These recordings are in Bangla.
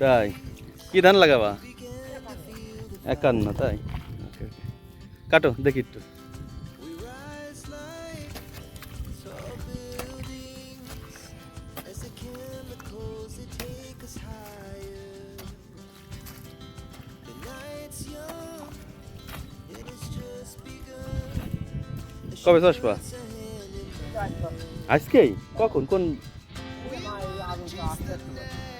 তাই? কি ধান লাগাবা? একান্ন তাই? কাটো দেখি একটু। কবে আসবা? আজকেই? কখন? কোন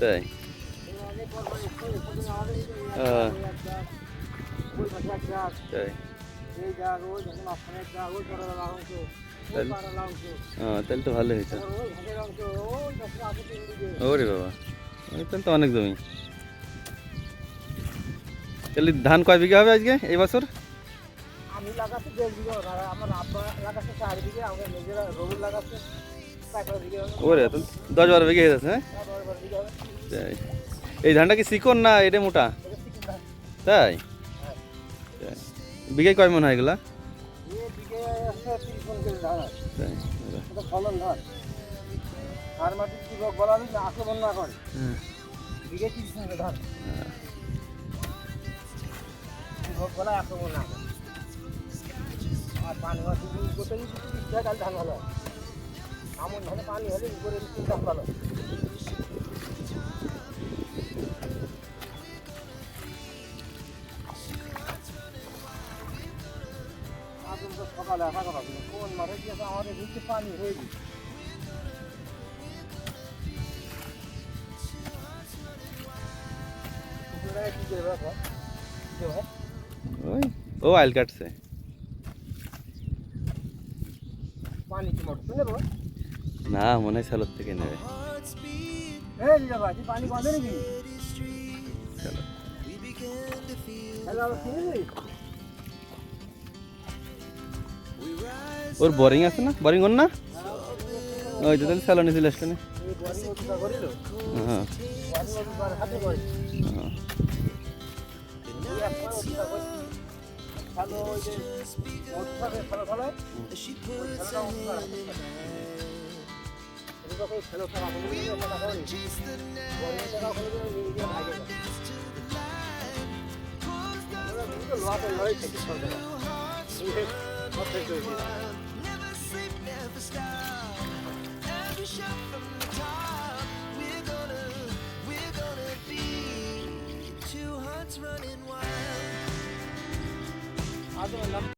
তাই? আহ, তাহলে তো ভালো হয়েছে। ওরে বাবা। তাহলে তো অনেক জমি। তাহলে ধান কয় বিঘা হবে আজকে? এই বছর? আমি লাগাচ্ছি দেড় বিঘা আমার আব্বা লাগাচ্ছে চার বিঘে আমরা নিজেরা রবুল লাগাচ্ছে বিঘে ওরে দশ বারো বিঘা হয়ে যাচ্ছে হ্যাঁ? বিঘে তাই। এই ধানটা কি চিকন না এটা মোটা? তাই? হ্যাঁ। বিঘায় কয় মন হয় এগুলা? বিঘে আর মাটি বলা করে। হ্যাঁ, বিঘে তিরিশ ধান। কৃষক বলা আক্রমণ না করে আর পানি মাটি করতে টাকা তাহলে ধান ভালো আমন ধানে পানি হলে উপরে তিনটা ভালো সকালে আসা কথা কোন মাঠে গিয়েছে আমাদের পানি হয়ে গেছে? ওই। ও আইল কাটছে না মনে হয় সালোর থেকে নেবে। ওর বোরিং আছে না? বোরিং ওর না? ওই তো তাহলে স্যালো নিয়েছিল আসলে হ্যাঁ। ভালো ওই যে কই খেলো খেলা ভাগে যায় লোহাতে লড়াই থেকে সরকার never sleep, never stop. Every shot from the top, அதுவும் இல்லாமல்